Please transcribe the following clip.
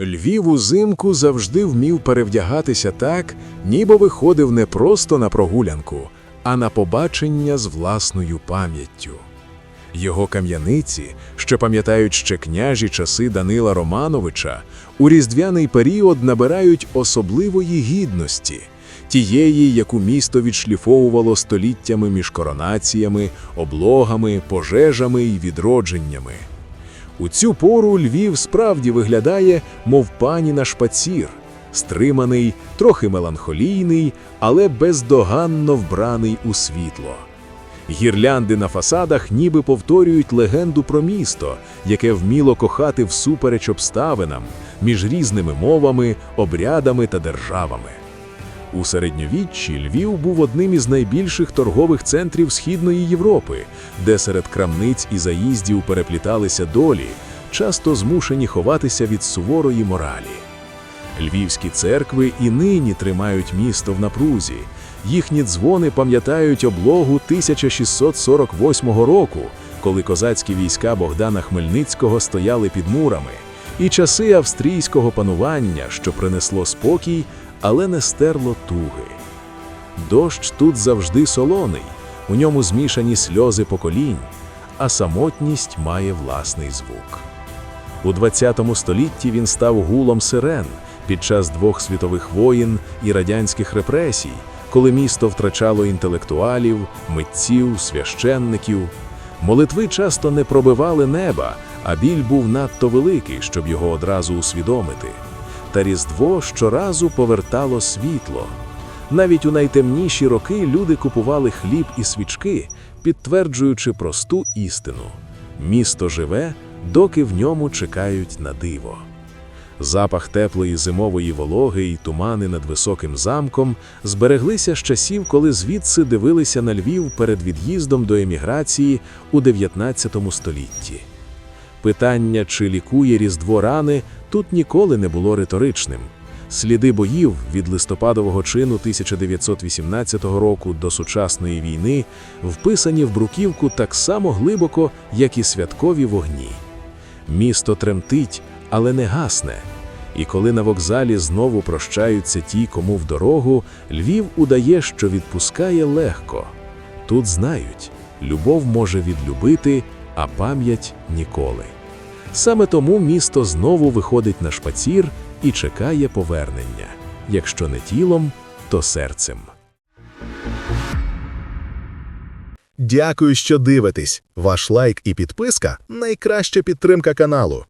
Львів узимку завжди вмів перевдягатися так, ніби виходив не просто на прогулянку, а на побачення з власною пам'яттю. Його кам'яниці, що пам'ятають ще княжі часи Данила Романовича, у різдвяний період набирають особливої гідності, тієї, яку місто відшліфовувало століттями між коронаціями, облогами, пожежами і відродженнями. У цю пору Львів справді виглядає, мов пані на шпацір, стриманий, трохи меланхолійний, але бездоганно вбраний у світло. Гірлянди на фасадах ніби повторюють легенду про місто, яке вміло кохати всупереч обставинам між різними мовами, обрядами та державами. У середньовіччі Львів був одним із найбільших торгових центрів Східної Європи, де серед крамниць і заїздів перепліталися долі, часто змушені ховатися від суворої моралі. Львівські церкви і нині тримають місто в напрузі. Їхні дзвони пам'ятають облогу 1648 року, коли козацькі війська Богдана Хмельницького стояли під мурами, і часи австрійського панування, що принесло спокій, але не стерло туги. Дощ тут завжди солоний, у ньому змішані сльози поколінь, а самотність має власний звук. У ХХ столітті він став гулом сирен під час двох світових воїн і радянських репресій, коли місто втрачало інтелектуалів, митців, священників. Молитви часто не пробивали неба, а біль був надто великий, щоб його одразу усвідомити. Та Різдво щоразу повертало світло. Навіть у найтемніші роки люди купували хліб і свічки, підтверджуючи просту істину: місто живе, доки в ньому чекають на диво. Запах теплої зимової вологи і тумани над високим замком збереглися з часів, коли звідси дивилися на Львів перед від'їздом до еміграції у 19 столітті. Питання, чи лікує Різдво рани, тут ніколи не було риторичним. Сліди боїв від листопадового чину 1918 року до сучасної війни вписані в бруківку так само глибоко, як і святкові вогні. Місто тремтить, але не гасне. І коли на вокзалі знову прощаються ті, кому в дорогу, Львів удає, що відпускає легко. Тут знають, любов може відлюбити, а пам'ять ніколи. Саме тому місто знову виходить на шпацір і чекає повернення, якщо не тілом, то серцем. Дякую, що дивитесь. Ваш лайк і підписка найкраща підтримка каналу.